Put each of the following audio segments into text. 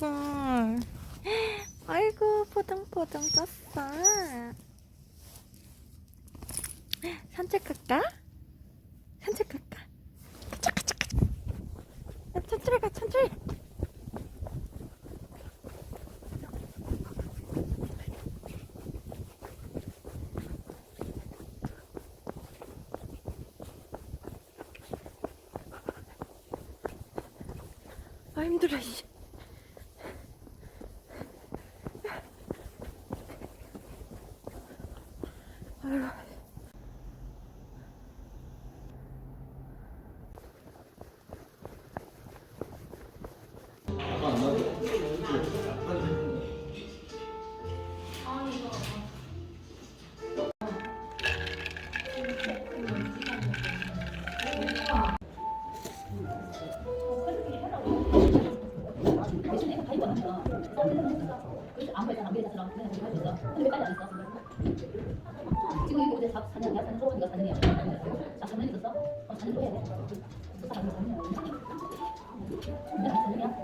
아이고 아이고 포동포동 떴어 산책할까?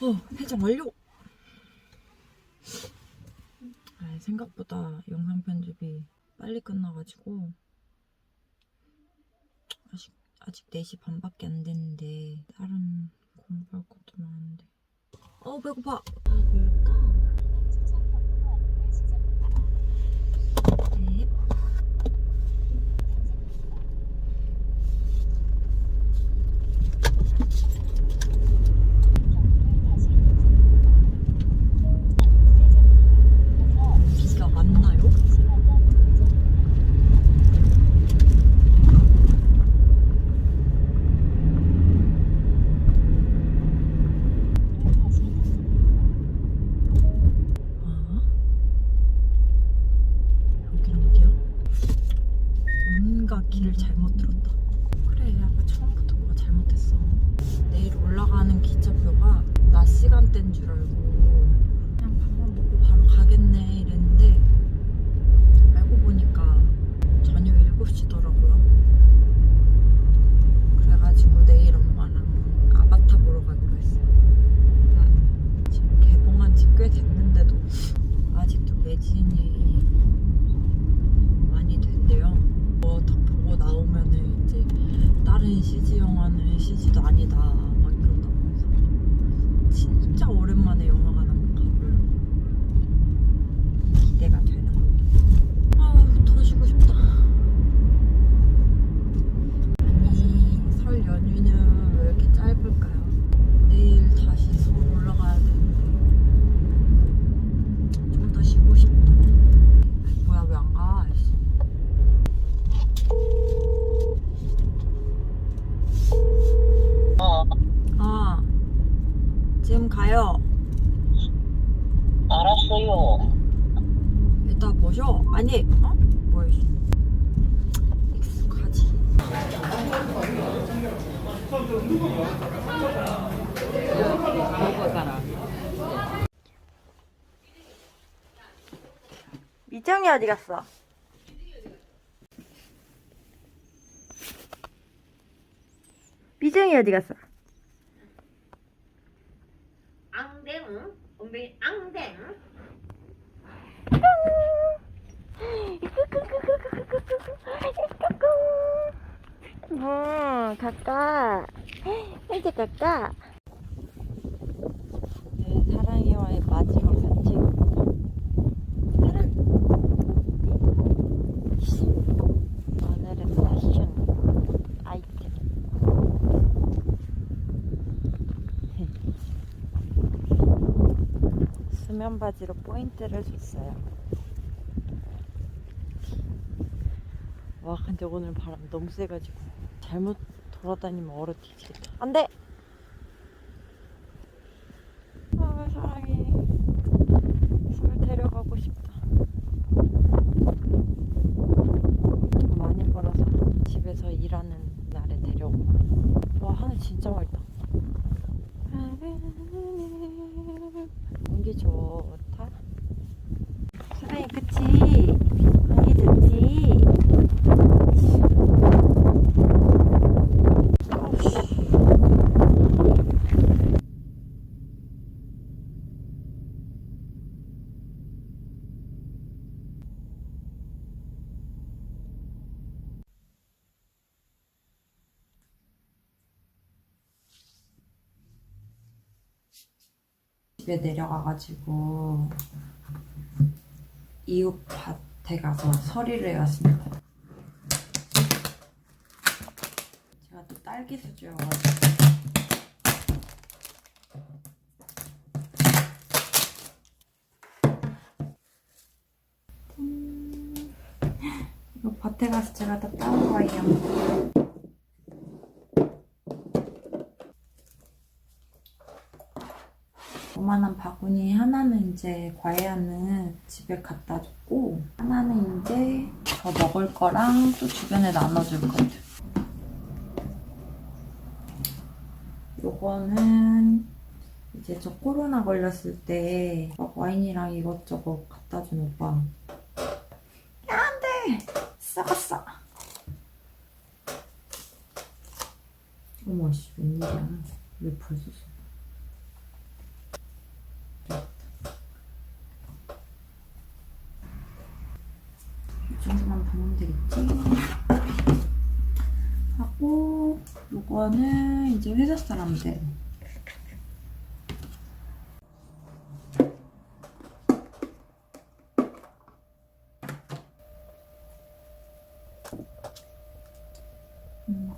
어, 해장 완료. 생각보다 영상 편집이 빨리 끝나가지고 아직, 아직 4시 반밖에 안 됐는데 다른 공부할 것도 많은데. 어 배고파. 아, 키링이 어디 갔어? 미정이 어디 갔어? 앙댕 엉덩이 앙댕 어, 가까. 이제 가까. 바지로 포인트를 줬어요. 와 근데 오늘 바람 너무 세가지고 잘못 돌아다니면 얼어 뒤지겠다. 안돼. 아 사랑해. 술 데려가고 싶다. 돈 많이 벌어서 집에서 일하는 날에 데려오마. 와 하늘 진짜 맑다. 공기 좋다. 사랑해 그치? 공기 좋지? 아우씨. 집에 내려가가지고 이웃 밭에 가서 서리를 해왔습니다. 제가 또 딸기 수주여가지고 짠. 이거 밭에 가서 제가 다 따온 거예요. 요만한 바구니 하나는 이제 과외하는 집에 갖다 줬고 하나는 이제 저 먹을 거랑 또 주변에 나눠줄 거예요. 요거는 이제 저 코로나 걸렸을 때 막 와인이랑 이것저것 갖다 준 오빠. 야, 안 돼! 썩었어! 어머, 씨, 웬일이야. 왜 벌써 썩어? 이 정도만 보면 되겠지? 하고 사람들 음.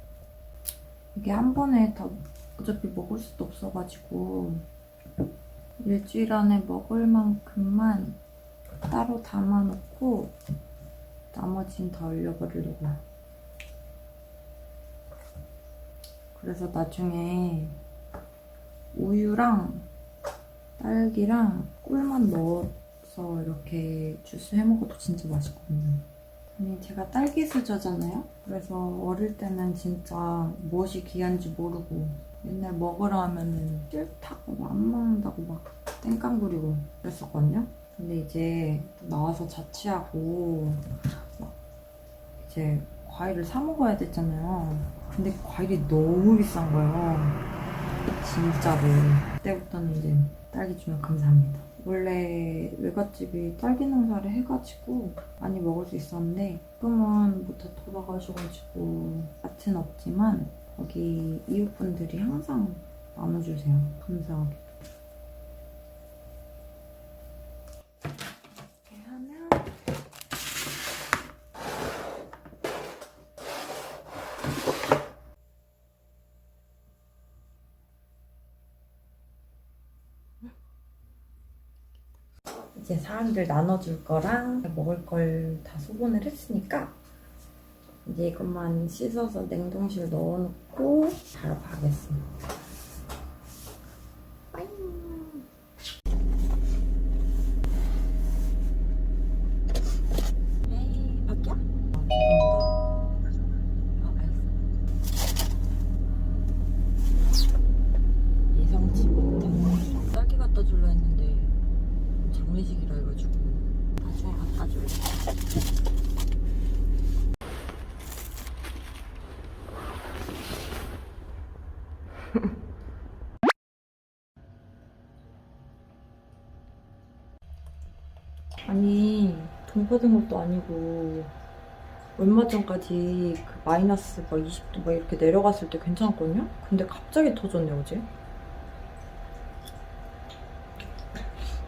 이게 한 번에 다 어차피 먹을 수도 없어가지고 일주일 안에 먹을 만큼만 따로 담아놓고 나머지는 다 올려버리려고. 그래서 나중에 우유랑 딸기랑 꿀만 넣어서 이렇게 주스 해 먹어도 진짜 맛있거든요. 아니 제가 딸기 수저잖아요. 그래서 어릴 때는 진짜 무엇이 귀한지 모르고 맨날 먹으라 하면은 싫다고 막안 먹는다고 막 땡깡 부리고 그랬었거든요. 근데 이제 나와서 자취하고 막 이제 과일을 사 먹어야 됐잖아요. 근데 과일이 너무 비싼 거예요. 진짜로. 그때부터는 이제 딸기 주면 감사합니다. 원래 외갓집이 딸기 농사를 해가지고 많이 먹을 수 있었는데 지금은 뭐다 돌아가셔가지고 같은 없지만 거기 이웃분들이 항상 나눠주세요. 감사하게 하면 이제 사람들 나눠줄 거랑 먹을 걸 다 소분을 했으니까 이제 이것만 씻어서 냉동실 넣어놓고 자러 가겠습니다. 아니 돈 받은 것도 아니고 얼마 전까지 그 마이너스 막 20도 막 이렇게 내려갔을 때 괜찮았거든요? 근데 갑자기 터졌네 어제?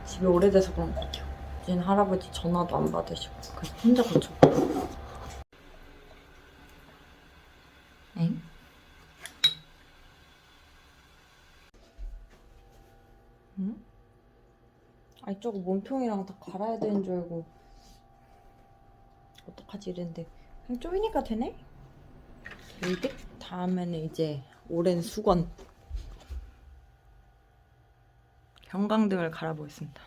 집이 오래돼서 그런 것 같아요. 이제는 할아버지 전화도 안 받으시고 그래서 혼자 고쳤고 엥? 응? 아니 저거 몸통이랑 다 갈아야 되는 줄 알고 어떡하지 이랬는데 그냥 쪼이니까 되네? 이득? 다음에는 이제 오랜 수건 형광등을 갈아보겠습니다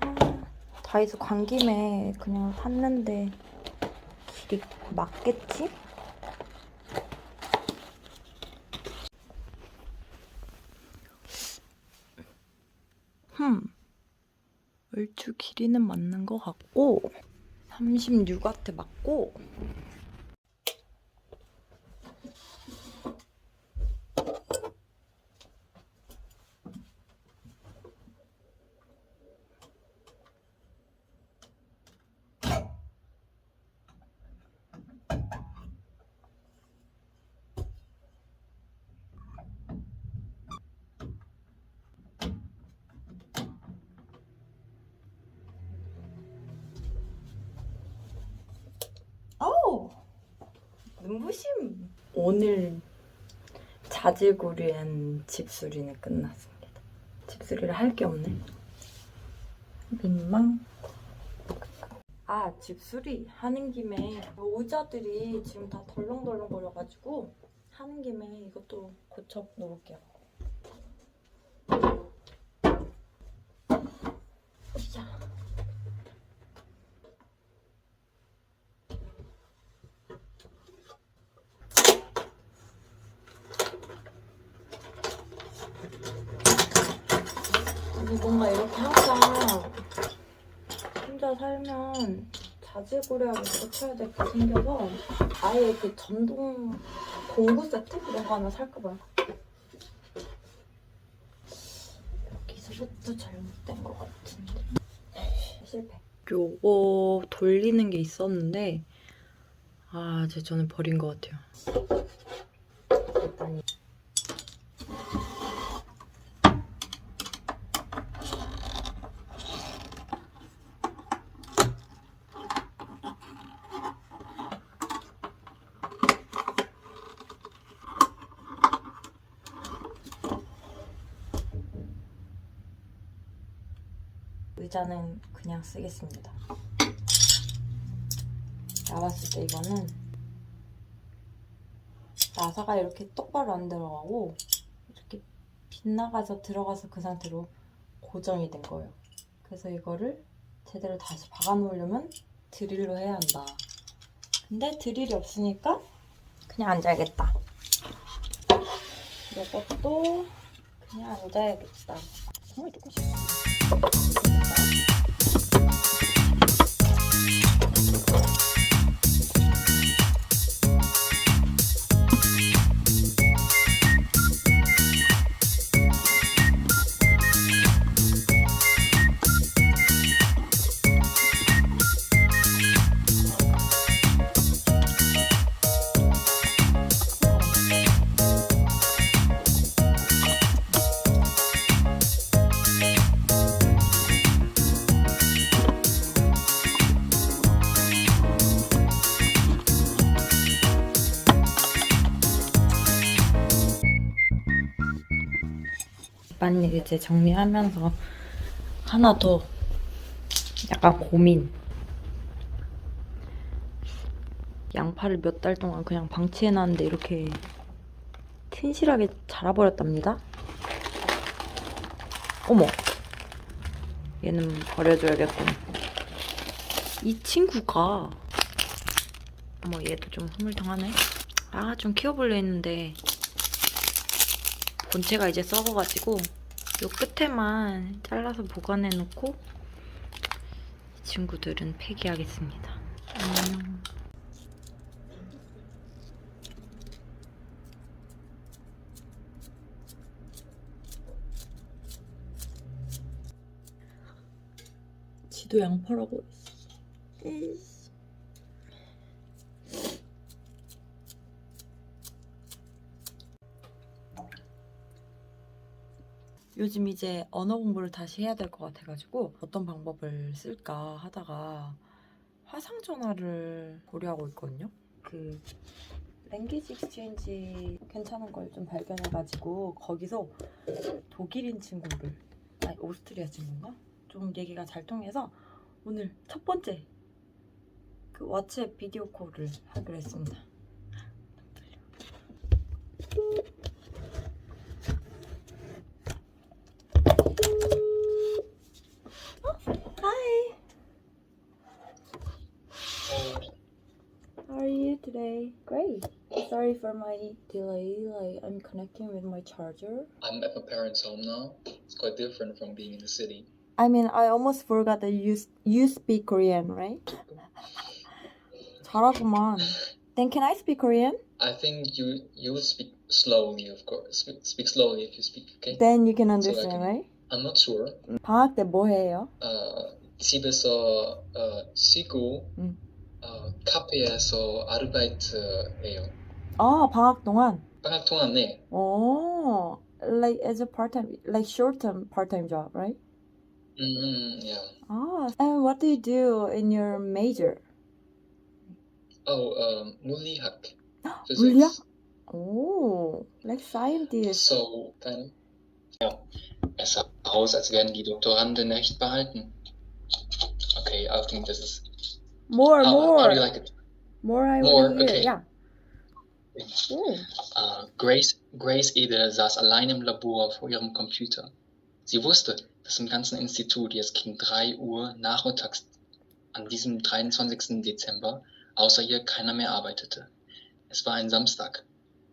아, 다이소 간 김에 그냥 샀는데 길이 맞겠지? 길이는 맞는 것 같고 36와트 맞고 어우 눈부심. 오늘 자질구레한 집수리는 끝났습니다. 집수리를 할 게 없네. 민망. 아 집수리 하는 김에 의자들이 지금 다 덜렁덜렁 거려가지고 하는 김에 이것도 고쳐 놓을게요 자. 아니 뭔가 이렇게 항상 혼자 살면 자질구레하게 고쳐야 될 게 생겨서 아예 그 전동 공구 세트 이런 거 하나 살까 봐요. 여기서부터 잘못된 것 같은데 실패. 요거 돌리는 게 있었는데 아, 제 저는 버린 것 같아요. 의자는 그냥 쓰겠습니다. 나왔을 때 이거는 나사가 이렇게 똑바로 안 들어가고 이렇게 빗나가서 들어가서 그 상태로 고정이 된 거예요. 그래서 이거를 제대로 다시 박아 놓으려면 드릴로 해야 한다. 근데 드릴이 없으니까 그냥 앉아야겠다. 이것도 그냥 앉아야겠다. 정말 조금씩. あっ! 집안일 이제 정리하면서 하나 더 약간 고민. 양파를 몇 달 동안 그냥 방치해놨는데 이렇게 튼실하게 자라버렸답니다. 어머. 얘는 버려줘야겠군. 이 친구가 어머 얘도 좀 흐물텅하네. 아 좀 키워볼려 했는데 본체가 이제 썩어가지고 요 끝에만 잘라서 보관해놓고 이 친구들은 폐기하겠습니다. 안녕. 지도 양파라고 했어. 요즘 이제 언어 공부를 다시 해야 될 것 같아가지고 어떤 방법을 쓸까 하다가 화상 전화를 고려하고 있거든요. 그 랭귀지 익스체인지 괜찮은 걸 좀 발견해가지고 거기서 독일인 친구를 아니 오스트리아 친구인가? 좀 얘기가 잘 통해서 오늘 첫 번째 그 왓츠앱 비디오 콜을 하기로 했습니다. for my delay. Like I'm connecting with my charger. I'm at my parents' home now. It's quite different from being in the city. I mean, I almost forgot that you you speak Korean, right? 잘하구만. Then can I speak Korean? I think you you will speak slowly, of course. Speak, speak slowly if you speak. Okay. Then you can So I understand, can- right? I'm not sure. 방학 때 뭐 해요? 어, 집에서 어, 쉬고 음. 어, 카페에서 아르바이트해요. 아, 방학 동안. 방학 동안에 오, like as a part time, like short term part time job, right? 음, 음, yeah. Ah, and what do you do in your major? Oh, um, 물리학. 물리학? Oh, like scientist. So, dann, ja, es sah aus, als werden die Doktoranden echt behalten. Okay, I think this is. More, How, more, how do you like it? more. I More, want to hear. okay. Yeah. Oh. Äh, Grace, Grace Ede saß allein im Labor vor ihrem Computer. Sie wusste, dass im ganzen Institut jetzt gegen 3 Uhr nachmittags an diesem 23. Dezember außer ihr keiner mehr arbeitete. Es war ein Samstag.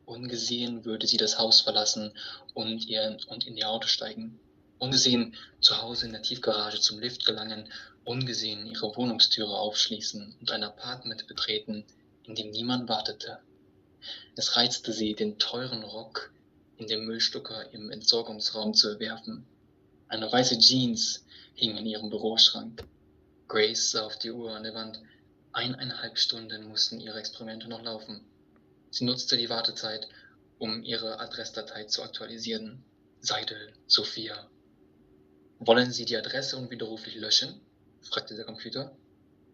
Ungesehen würde sie das Haus verlassen und, ihr, und in ihr Auto steigen. Ungesehen zu Hause in der Tiefgarage zum Lift gelangen. Ungesehen ihre Wohnungstüre aufschließen und ein Apartment betreten, in dem niemand wartete. Es reizte sie, den teuren Rock in dem Müllstucker im Entsorgungsraum zu werfen. Eine weiße Jeans hing in ihrem Büroschrank. Grace sah auf die Uhr an der Wand. Eineinhalb Stunden mussten ihre Experimente noch laufen. Sie nutzte die Wartezeit, um ihre Adressdatei zu aktualisieren. Seidel, Sophia. Wollen Sie die Adresse unwiderruflich löschen? fragte der Computer.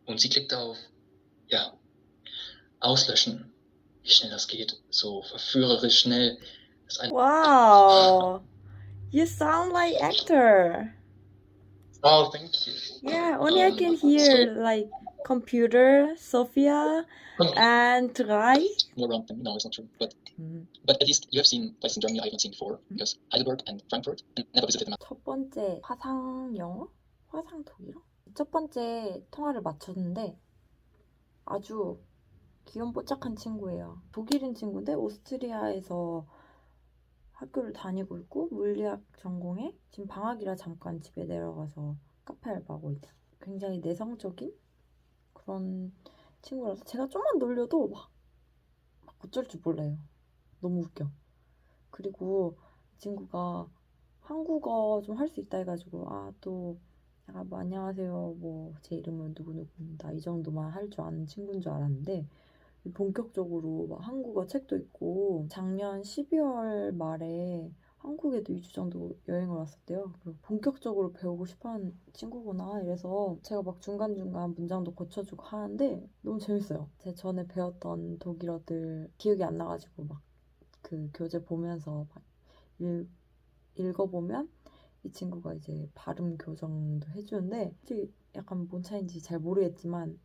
Und sie klickte auf Ja. Auslöschen. Wie schnell das geht. So verführerisch schnell. dass ein Wow. You sound like actor. Oh, thank you. Yeah, only I Um, can hear like computer, Sophia, and Drei. More around them. No, it's not true. But 음, but at least you have seen places in Germany I haven't seen before. Because Heidelberg and Frankfurt and never visited them. 첫 번째 화상 영어? 화상 독일어? 첫 번째 통화를 마쳤는데 아주 귀염뽀짝한 친구예요. 독일인 친구인데 오스트리아에서 학교를 다니고 있고 물리학 전공에 지금 방학이라 잠깐 집에 내려가서 카페 알바하고 있다. 굉장히 내성적인 그런 친구라서 제가 좀만 놀려도 막, 막 어쩔 줄 몰라요. 너무 웃겨. 그리고 이 친구가 한국어 좀 할 수 있다 해가지고 아또 약간 뭐 안녕하세요 뭐 제 이름은 누구누구입니다 이 정도만 할 줄 아는 친구인 줄 알았는데 본격적으로 막 한국어 책도 있고 작년 12월 말에 한국에도 2주 정도 여행을 왔었대요. 그리고 본격적으로 배우고 싶어 하는 친구구나 이래서 제가 막 중간중간 문장도 고쳐주고 하는데 너무 재밌어요. 제 전에 배웠던 독일어들 기억이 안 나가지고 막 그 교재 보면서 막 읽, 읽어보면 이 친구가 이제 발음 교정도 해주는데 솔직히 약간 뭔 차인지 잘 모르겠지만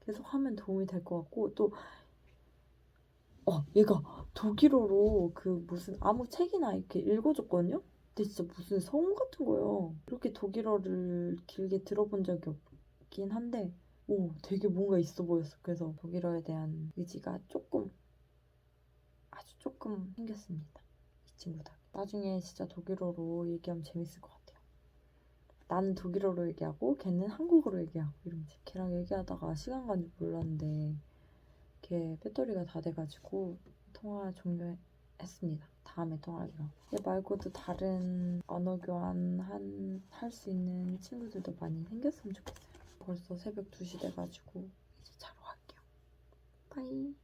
계속 하면 도움이 될 것 같고 또 어, 얘가 독일어로 그 무슨 아무 책이나 이렇게 읽어줬거든요? 근데 진짜 무슨 성우 같은 거예요. 이렇게 독일어를 길게 들어본 적이 없긴 한데, 오, 되게 뭔가 있어 보였어. 그래서 독일어에 대한 의지가 조금, 아주 조금 생겼습니다. 이 친구들. 나중에 진짜 독일어로 얘기하면 재밌을 것 같아요. 나는 독일어로 얘기하고, 걔는 한국어로 얘기하고, 이러면서. 걔랑 얘기하다가 시간 간줄 몰랐는데, 이렇게 배터리가 다 돼가지고 통화 종료했습니다. 다음에 통화하기로. 얘 말고도 다른 언어 교환 한, 할 수 있는 친구들도 많이 생겼으면 좋겠어요. 벌써 새벽 2시 돼가지고 이제 자러 갈게요. 바이.